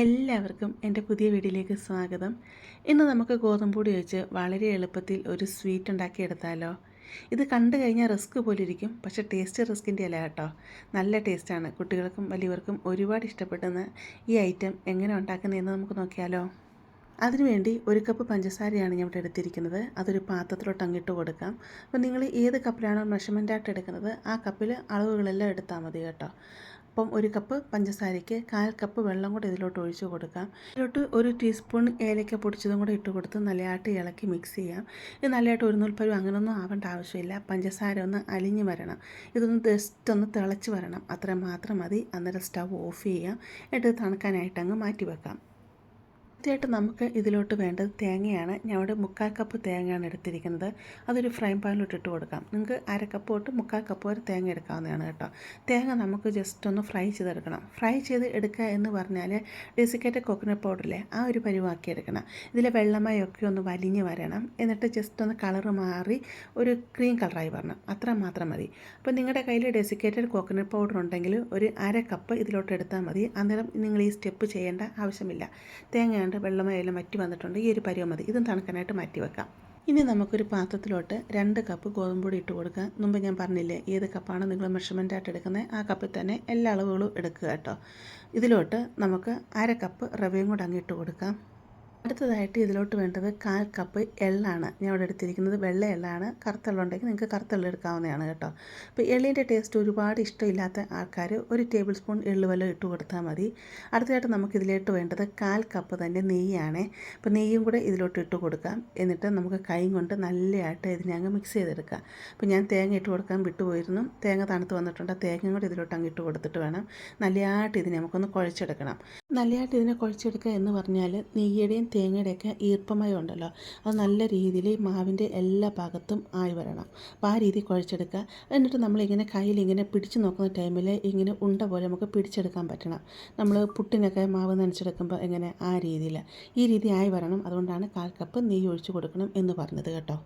എല്ലാവർക്കും എന്റെ പുതിയ വീഡിയോയിലേക്ക് സ്വാഗതം. ഇന്ന് നമുക്ക് ഗോതമ്പ് പൊടി വെച്ച് വളരെ എളുപ്പത്തിൽ ഒരു സ്വീറ്റ് ഉണ്ടാക്കിയെടുത്താലോ ഇത് കണ്ടു കഴിഞ്ഞാൽ റിസ്ക് പോലെ ഇരിക്കും. പക്ഷെ ടേസ്റ്റ് റിസ്കിന്റെ അല്ല കേട്ടോ. നല്ല ടേസ്റ്റാണ് കുട്ടികൾക്കും വലിയവർക്കും ഒരുപാട് ഇഷ്ടപ്പെടുന്ന ഈ ഐറ്റം എങ്ങനെ ഉണ്ടാക്കുന്നതെന്ന് നമുക്ക് നോക്കിയാലോ? അതിനുവേണ്ടി ഒരു കപ്പ് പഞ്ചസാരയാണ് ഞാൻ ഇവിടെ എടുത്തിരിക്കുന്നത്. അതൊരു പാത്രത്തിലോട്ട് അങ്ങിട്ട് കൊടുക്കാം. അപ്പോൾ നിങ്ങൾ ഏത് കപ്പിലാണോ മെഷർമെന്റായിട്ട് എടുക്കുന്നത് ആ കപ്പിൽ അളവുകളെല്ലാം എടുത്താൽ മതി കേട്ടോ. അപ്പം ഒരു കപ്പ് പഞ്ചസാരയ്ക്ക് കാൽ കപ്പ് വെള്ളം കൂടെ ഇതിലോട്ട് ഒഴിച്ച് കൊടുക്കാം. ഇതിലോട്ട് ഒരു ടീസ്പൂൺ ഏലക്ക പൊടിച്ചതും കൂടെ ഇട്ട് കൊടുത്ത് നല്ലതായിട്ട് ഇളക്കി മിക്സ് ചെയ്യാം. ഇത് നല്ലതായിട്ട് ഒരു നൂൽപ്പരും അങ്ങനൊന്നും ആവേണ്ട ആവശ്യമില്ല. പഞ്ചസാര ഒന്ന് അലിഞ്ഞ് വരണം. ഇതൊന്ന് ജസ്റ്റ് ഒന്ന് തിളച്ച് വരണം. അത്ര മാത്രം മതി. അന്നേരം സ്റ്റവ് ഓഫ് ചെയ്യാം. എന്നിട്ട് തണുക്കാനായിട്ട് അങ്ങ് മാറ്റി വെക്കാം ആദ്യമായിട്ട് നമുക്ക് ഇതിലോട്ട് വേണ്ടത് തേങ്ങയാണ്. ഞാൻ ഇവിടെ മുക്കാൽ കപ്പ് തേങ്ങയാണ് എടുത്തിരിക്കുന്നത്. അതൊരു ഫ്രൈ പാനിലോട്ട് ഇട്ട് കൊടുക്കാം. നിങ്ങൾക്ക് അര കപ്പ് തൊട്ട് മുക്കാൽ കപ്പ് വരെ തേങ്ങ എടുക്കാവുന്നതാണ് കേട്ടോ. തേങ്ങ നമുക്ക് ജസ്റ്റ് ഒന്ന് ഫ്രൈ ചെയ്തെടുക്കണം. ഫ്രൈ ചെയ്ത് എടുക്കുക എന്ന് പറഞ്ഞാൽ ഡെസിക്കേറ്റഡ് കോക്കനട്ട് പൗഡറിലെ ആ ഒരു പരിവാക്കി എടുക്കണം. ഇതിലെ വെള്ളമയൊക്കെ ഒന്ന് വലിഞ്ഞ് വരണം. എന്നിട്ട് ജസ്റ്റ് ഒന്ന് കളർ മാറി ഒരു ക്രീം കളറായി വരണം. അത്ര മാത്രം മതി. അപ്പോൾ നിങ്ങളുടെ കയ്യിൽ ഡെസിക്കേറ്റഡ് കോക്കനട്ട് പൗഡർ ഉണ്ടെങ്കിൽ ഒരു അര കപ്പ് ഇതിലോട്ട് എടുത്താൽ മതി. അന്നേരം നിങ്ങൾ ഈ സ്റ്റെപ്പ് ചെയ്യേണ്ട ആവശ്യമില്ല. തേങ്ങ കൊണ്ട് വെള്ളമയെല്ലാം വറ്റി വന്നിട്ടുണ്ട്. ഈ ഒരു പരുവം മതി. ഇതും തണുക്കാനായിട്ട് മാറ്റി വെക്കാം. ഇനി നമുക്കൊരു പാത്രത്തിലോട്ട് രണ്ട് കപ്പ് ഗോതമ്പൊടി ഇട്ട് കൊടുക്കാം. മുമ്പ് ഞാൻ പറഞ്ഞില്ലേ ഏത് കപ്പാണ് നിങ്ങൾ മെഷർമെന്റ് ആയിട്ട് എടുക്കുന്നത് ആ കപ്പിൽ തന്നെ എല്ലാ അളവുകളും എടുക്കുക കേട്ടോ. ഇതിലോട്ട് നമുക്ക് അര കപ്പ് റവയും കൂടെ അങ്ങിട്ട് കൊടുക്കാം. അടുത്തതായിട്ട് ഇതിലോട്ട് വേണ്ടത് കാൽ കപ്പ് എള്ളാണ്. ഞാൻ ഇവിടെ എടുത്തിരിക്കുന്നത് വെള്ള എള്ളാണ്. കറുത്ത എള്ളം ഉണ്ടെങ്കിൽ നിങ്ങൾക്ക് കറുത്ത എള്ള എടുക്കാവുന്നതാണ് കേട്ടോ. അപ്പോൾ എള്ളിന്റെ ടേസ്റ്റ് ഒരുപാട് ഇഷ്ടമില്ലാത്ത ആൾക്കാർ ഒരു ടേബിൾ സ്പൂൺ എള്ള് വല്ലതും ഇട്ട് കൊടുത്താൽ മതി. അടുത്തതായിട്ട് നമുക്ക് ഇതിലോട്ട് വേണ്ടത് കാൽ കപ്പ് തന്നെ നെയ്യാണ്. അപ്പോൾ നെയ്യും കൂടെ ഇതിലോട്ട് ഇട്ട് കൊടുക്കാം. എന്നിട്ട് നമുക്ക് കൈ കൊണ്ട് നല്ലതായിട്ട് ഇതിനെ അങ്ങ് മിക്സ് ചെയ്തെടുക്കാം. അപ്പോൾ ഞാൻ തേങ്ങ ഇട്ട് കൊടുക്കാൻ വിട്ടുപോയിരുന്നു. തേങ്ങ തണുത്ത് വന്നിട്ടുണ്ട്. തേങ്ങ കൂടെ ഇതിലോട്ട് അങ്ങ് ഇട്ട് കൊടുത്തിട്ട് വേണം. നല്ലതായിട്ട് ഇതിനെ നമുക്കൊന്ന് കുഴച്ചെടുക്കണം. നല്ലതായിട്ട് ഇതിനെ കുഴച്ചെടുക്കുക എന്ന് പറഞ്ഞാൽ നെയ്യുടെയും തേങ്ങയുടെയൊക്കെ ഈർപ്പമയം ഉണ്ടല്ലോ അത് നല്ല രീതിയിൽ മാവിന്റെ എല്ലാ ഭാഗത്തും ആയി വരണം. അപ്പോൾ ആ രീതിയിൽ കുഴച്ചെടുക്കുക. എന്നിട്ട് നമ്മളിങ്ങനെ കയ്യിൽ ഇങ്ങനെ പിടിച്ച് നോക്കുന്ന ടൈമിൽ ഇങ്ങനെ ഉണ്ട പോലെ നമുക്ക് പിടിച്ചെടുക്കാൻ പറ്റണം. നമ്മൾ പുട്ടിനൊക്കെ മാവ് നനച്ചെടുക്കുമ്പോൾ എങ്ങനെ ആ രീതിയിൽ ഈ രീതി ആയി വരണം. അതുകൊണ്ടാണ് കാൽ കപ്പ് നെയ്യ് ഒഴിച്ചു കൊടുക്കണം എന്ന് പറഞ്ഞത് കേട്ടോ.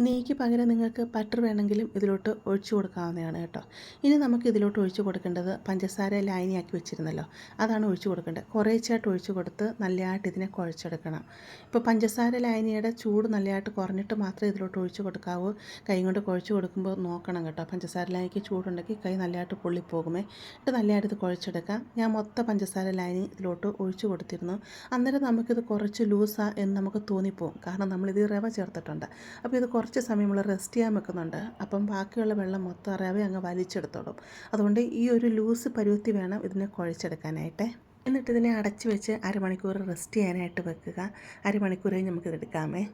നെയ്ക്ക് പകരം നിങ്ങൾക്ക് ബട്ടർ വേണമെങ്കിലും ഇതിലോട്ട് ഒഴിച്ചു കൊടുക്കാവുന്നതാണ് കേട്ടോ. ഇനി നമുക്ക് ഇതിലോട്ട് ഒഴിച്ചു കൊടുക്കേണ്ടത് പഞ്ചസാര ലായനിയാക്കി വെച്ചിരുന്നല്ലോ. അതാണ് ഒഴിച്ചു കൊടുക്കേണ്ടത്. കുറേച്ചായിട്ട് ഒഴിച്ചു കൊടുത്ത് നല്ലതായിട്ട് ഇതിനെ കുഴച്ചെടുക്കണം. ഇപ്പോൾ പഞ്ചസാര ലൈനിയുടെ ചൂട് നല്ലതായിട്ട് കുറഞ്ഞിട്ട് മാത്രമേ ഇതിലോട്ട് ഒഴിച്ചു കൊടുക്കാവൂ. കൈ കൊണ്ട് കുഴച്ച് കൊടുക്കുമ്പോൾ നോക്കണം കേട്ടോ. പഞ്ചസാര ലായനിക്ക് ചൂടുണ്ടെങ്കിൽ കൈ നല്ലതായിട്ട് പൊള്ളിപ്പോകുമേ. എന്നിട്ട് നല്ലതായിട്ട് ഇത് കുഴച്ചെടുക്കാം. ഞാൻ മൊത്തം പഞ്ചസാര ലൈനി ഇതിലോട്ട് ഒഴിച്ചു കൊടുത്തിരുന്നു. അന്നേരം നമുക്കിത് കുറച്ച് ലൂസാ എന്ന് നമുക്ക് തോന്നിപ്പോകും. കാരണം നമ്മളിത് റവ ചേർത്തിട്ടുണ്ട്. അപ്പോൾ ഇത് കുറച്ച് സമയം നമ്മൾ റെസ്റ്റ് ചെയ്യാൻ വെക്കുന്നുണ്ട്. അപ്പം ബാക്കിയുള്ള വെള്ളം മൊത്തം അറിയാതെ അങ്ങ് വലിച്ചെടുത്തോളും. അതുകൊണ്ട് ഈ ഒരു ലൂസ് പരുവത്തി വേണം ഇതിനെ കുഴച്ചെടുക്കാനായിട്ട്. എന്നിട്ട് ഇതിനെ അടച്ചു വെച്ച് അരമണിക്കൂർ റെസ്റ്റ് ചെയ്യാനായിട്ട് വെക്കുക. അരമണിക്കൂർ കഴിഞ്ഞ് നമുക്കിത് എടുക്കാമേ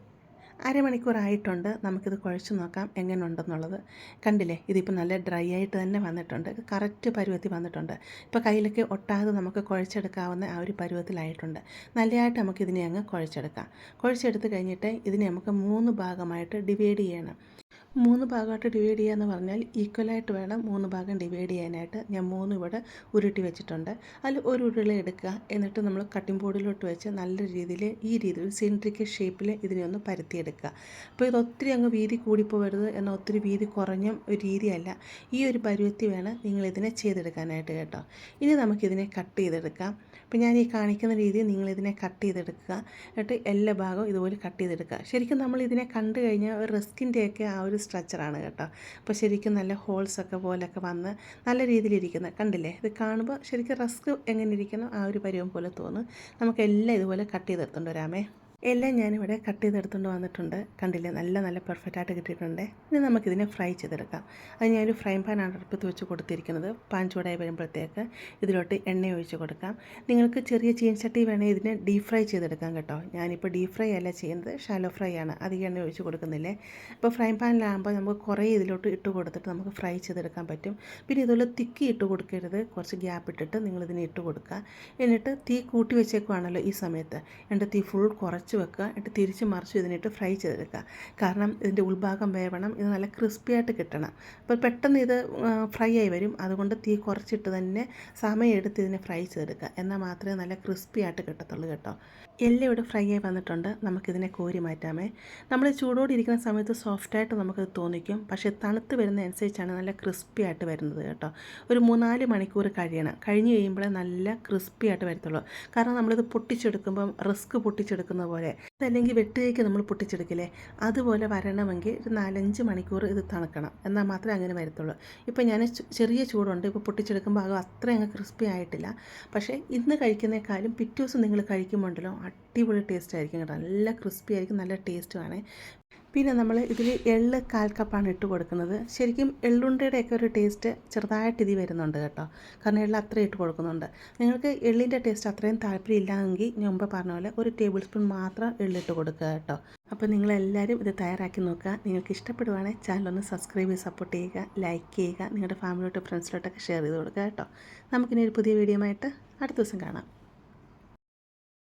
അരമണിക്കൂറായിട്ടുണ്ട് നമുക്കിത് കുഴച്ച് നോക്കാം എങ്ങനെ ഉണ്ടെന്നുള്ളത് കണ്ടില്ലേ ഇതിപ്പോൾ നല്ല ഡ്രൈ ആയിട്ട് തന്നെ വന്നിട്ടുണ്ട്. കറക്റ്റ് പരുവത്തിൽ വന്നിട്ടുണ്ട്. ഇപ്പോൾ കയ്യിലൊക്കെ ഒട്ടാതെ നമുക്ക് കുഴച്ചെടുക്കാവുന്ന ആ ഒരു പരുവത്തിലായിട്ടുണ്ട്. നല്ലതായിട്ട് നമുക്ക് ഇതിനെ അങ്ങ് കുഴച്ചെടുക്കാം. കുഴച്ചെടുത്ത് കഴിഞ്ഞിട്ട് ഇതിനെ നമുക്ക് മൂന്ന് ഭാഗമായിട്ട് ഡിവൈഡ് ചെയ്യണം. മൂന്ന് ഭാഗമായിട്ട് ഡിവൈഡ് ചെയ്യുക എന്ന് പറഞ്ഞാൽ ഈക്വലായിട്ട് വേണം മൂന്ന് ഭാഗം ഡിവൈഡ് ചെയ്യാനായിട്ട്. ഞാൻ മൂന്ന് ഇവിടെ ഉരുട്ടി വെച്ചിട്ടുണ്ട്. അതിൽ ഒരു ഉരുളി എടുക്കുക. എന്നിട്ട് നമ്മൾ കട്ടിംഗ് ബോർഡിലോട്ട് വെച്ച് നല്ല രീതിയിൽ ഈ രീതിയിൽ സിലിണ്ടറിക്കൽ ഷേപ്പിൽ ഇതിനെ ഒന്ന് പരത്തിയെടുക്കുക. അപ്പോൾ ഇത് ഒത്തിരി അങ്ങ് വീതി കൂടിപ്പോവരുത് എന്നാൽ ഒത്തിരി വീതി കുറഞ്ഞ ഒരു രീതിയല്ല. ഈ ഒരു പരുവത്തി വേണം നിങ്ങളിതിനെ ചെയ്തെടുക്കാനായിട്ട് കേട്ടോ. ഇനി നമുക്കിതിനെ കട്ട് ചെയ്തെടുക്കാം. അപ്പോൾ ഞാൻ ഈ കാണിക്കുന്ന രീതിയിൽ നിങ്ങൾ ഇതിനെ കട്ട് ചെയ്തെടുക്കുക. എന്നിട്ട് എല്ലാ ഭാഗവും ഇതുപോലെ കട്ട് ചെയ്തെടുക്കുക. ശരിക്കും നമ്മൾ ഇതിനെ കണ്ടു കഴിഞ്ഞാൽ ഒരു റിസ്കിന്റെയൊക്കെ ആ ഒരു സ്ട്രക്ചറാണ് കേട്ടോ. അപ്പോൾ ശരിക്കും നല്ല ഹോൾസൊക്കെ പോലൊക്കെ വന്ന് നല്ല രീതിയിലിരിക്കുന്നത് കണ്ടില്ലേ? ഇത് കാണുമ്പോൾ ശരിക്കും റിസ്ക് എങ്ങനെ ഇരിക്കുന്നു ആ ഒരു പരിവം പോലെ തോന്നും. നമുക്കെല്ലാം ഇതുപോലെ കട്ട് ചെയ്തെടുത്തുകൊണ്ട് വരാമേ എല്ലാം ഞാനിവിടെ കട്ട് ചെയ്തെടുത്തുകൊണ്ട് വന്നിട്ടുണ്ട്. കണ്ടില്ലേ? നല്ല നല്ല പെർഫെക്റ്റ് ആയിട്ട് കിട്ടിയിട്ടുണ്ട്. ഇനി നമുക്കിതിനെ ഫ്രൈ ചെയ്തെടുക്കാം. അത് ഞാനൊരു ഫ്രൈ പാനാണ് അടുപ്പത്ത് വെച്ച് കൊടുത്തിരിക്കുന്നത്. പാൻ ചൂടായി വരുമ്പോഴത്തേക്ക് ഇതിലോട്ട് എണ്ണ ഒഴിച്ച് കൊടുക്കാം. നിങ്ങൾക്ക് ചെറിയ ചീൻചട്ടി വേണേൽ ഇതിനെ ഡീപ് ഫ്രൈ ചെയ്തെടുക്കാം കേട്ടോ. ഞാനിപ്പോൾ ഡീപ് ഫ്രൈ അല്ല ചെയ്യുന്നത്. ഷാലോ ഫ്രൈ ആണ്. അധികം എണ്ണ ഒഴിച്ച് കൊടുക്കുന്നില്ലേ? ഇപ്പോൾ ഫ്രൈ പാനിലാകുമ്പോൾ നമുക്ക് കുറേ ഇതിലോട്ട് ഇട്ട് കൊടുത്തിട്ട് നമുക്ക് ഫ്രൈ ചെയ്തെടുക്കാൻ പറ്റും. പിന്നെ ഇതുപോലെ തിക്കി ഇട്ട് കൊടുക്കരുത്. കുറച്ച് ഗ്യാപ്പ് ഇട്ടിട്ട് നിങ്ങളിതിനെ ഇട്ട് കൊടുക്കുക. എന്നിട്ട് തീ കൂട്ടി വെച്ചേക്കുവാണല്ലോ ഈ സമയത്ത്. എന്റെ തീ ഫുൾ കുറച്ച് അടച്ചു വെക്കുക. എന്നിട്ട് തിരിച്ച് മറിച്ച് ഇതിനിട്ട് ഫ്രൈ ചെയ്തെടുക്കുക. കാരണം ഇതിന്റെ ഉൾഭാഗം വേവണം. ഇത് നല്ല ക്രിസ്പി ആയിട്ട് കിട്ടണം. അപ്പോൾ പെട്ടെന്ന് ഇത് ഫ്രൈ ആയി വരും. അതുകൊണ്ട് തീ കുറച്ചിട്ട് തന്നെ സമയം എടുത്ത് ഇതിനെ ഫ്രൈ ചെയ്തെടുക്കുക. എന്നാൽ മാത്രമേ നല്ല ക്രിസ്പി ആയിട്ട് കിട്ടത്തുള്ളൂ കേട്ടോ. എല്ലാം ഇവിടെ ഫ്രൈ ആയി വന്നിട്ടുണ്ട്. നമുക്കിതിനെ കോരി മാറ്റാമേ. നമ്മൾ ചൂടോടെ ഇരിക്കുന്ന സമയത്ത് സോഫ്റ്റായിട്ട് നമുക്കത് തോന്നിക്കും. പക്ഷേ തണുത്ത് വരുന്ന അനുസരിച്ചാണ് നല്ല ക്രിസ്പി ആയിട്ട് വരുന്നത് കേട്ടോ. ഒരു മൂന്നാൽ മണിക്കൂർ കഴിയണം. കഴിഞ്ഞ് കഴിയുമ്പോഴേ നല്ല ക്രിസ്പി ആയിട്ട് വരത്തുള്ളൂ. കാരണം നമ്മളിത് പൊട്ടിച്ചെടുക്കുമ്പം റിസ്ക് പൊട്ടിച്ചെടുക്കുന്ന അതല്ലെങ്കിൽ വെട്ടുകയ്ക്ക് നമ്മൾ പൊട്ടിച്ചെടുക്കില്ലേ? അതുപോലെ വരണമെങ്കിൽ ഒരു നാലഞ്ച് മണിക്കൂർ ഇത് തണുക്കണം. എന്നാൽ മാത്രമേ അങ്ങനെ വരത്തുള്ളൂ. ഇപ്പോൾ ഞാൻ ചെറിയ ചൂടുണ്ട്. ഇപ്പോൾ പൊട്ടിച്ചെടുക്കുമ്പോൾ അത് അത്ര അങ്ങ് ക്രിസ്പി ആയിട്ടില്ല. പക്ഷേ ഇന്ന് കഴിക്കുന്നേക്കാളും പിറ്റേ ദിവസം നിങ്ങൾ കഴിക്കുമ്പോണ്ടല്ലോ അടിപൊളി ടേസ്റ്റ് ആയിരിക്കും. കേട്ടോ നല്ല ക്രിസ്പി ആയിരിക്കും. നല്ല ടേസ്റ്റുമാണ് പിന്നെ നമ്മൾ ഇതിൽ എള്ള് കാൽ കപ്പാണ് ഇട്ട് കൊടുക്കുന്നത്. ശരിക്കും എള്ളുണ്ടയുടെയൊക്കെ ഒരു ടേസ്റ്റ് ചെറുതായിട്ട് ഇത് വരുന്നുണ്ട് കേട്ടോ. കാരണം എള്ള് അത്രയും ഇട്ട് കൊടുക്കുന്നുണ്ട്. നിങ്ങൾക്ക് എള്ളിന്റെ ടേസ്റ്റ് അത്രയും താല്പര്യം ഇല്ലായെങ്കിൽ ഞാൻ മുമ്പ് പറഞ്ഞ പോലെ ഒരു ടേബിൾ സ്പൂൺ മാത്രം എള്ളിട്ട് കൊടുക്കുക കേട്ടോ. അപ്പോൾ നിങ്ങളെല്ലാവരും ഇത് തയ്യാറാക്കി നോക്കുക. നിങ്ങൾക്ക് ഇഷ്ടപ്പെടുവാണെങ്കിൽ ചാനലൊന്ന് സബ്സ്ക്രൈബ് ചെയ്ത് സപ്പോർട്ട് ചെയ്യുക ലൈക്ക് ചെയ്യുക നിങ്ങളുടെ ഫാമിലിയോട്ട് ഫ്രണ്ട്സിലോട്ടൊക്കെ ഷെയർ ചെയ്ത് കൊടുക്കുക കേട്ടോ. നമുക്കിനി ഒരു പുതിയ വീഡിയോ ആയിട്ട് അടുത്ത ദിവസം കാണാം.